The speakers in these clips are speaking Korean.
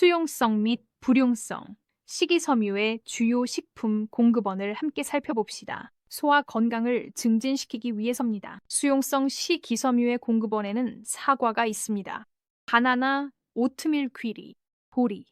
수용성 및 불용성, 식이섬유의 주요 식품 공급원을 함께 살펴봅시다. 소화 건강을 증진시키기 위해서입니다. 수용성 식이섬유의 공급원에는 사과가 있습니다. 바나나, 오트밀 귀리, 보리,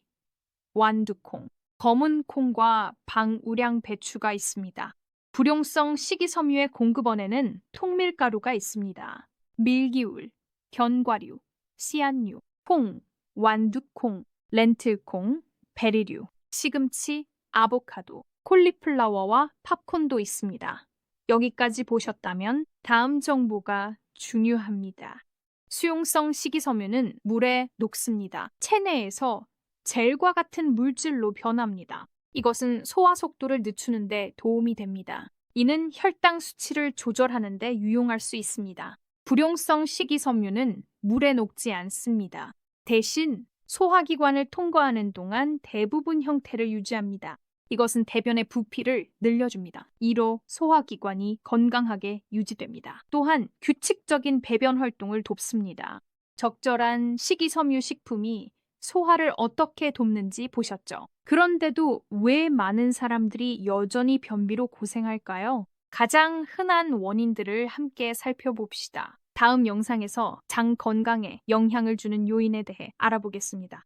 완두콩, 검은 콩과 방우량 배추가 있습니다. 불용성 식이섬유의 공급원에는 통밀가루가 있습니다. 밀기울, 견과류, 씨앗류, 콩, 완두콩, 렌틸콩, 베리류, 시금치, 아보카도, 콜리플라워와 팝콘도 있습니다. 여기까지 보셨다면 다음 정보가 중요합니다. 수용성 식이섬유는 물에 녹습니다. 체내에서 젤과 같은 물질로 변합니다. 이것은 소화 속도를 늦추는데 도움이 됩니다. 이는 혈당 수치를 조절하는데 유용할 수 있습니다. 불용성 식이섬유는 물에 녹지 않습니다. 대신 소화기관을 통과하는 동안 대부분 형태를 유지합니다. 이것은 대변의 부피를 늘려줍니다. 이로 소화기관이 건강하게 유지됩니다. 또한 규칙적인 배변 활동을 돕습니다. 적절한 식이섬유 식품이 소화를 어떻게 돕는지 보셨죠? 그런데도 왜 많은 사람들이 여전히 변비로 고생할까요? 가장 흔한 원인들을 함께 살펴봅시다. 다음 영상에서 장 건강에 영향을 주는 요인에 대해 알아보겠습니다.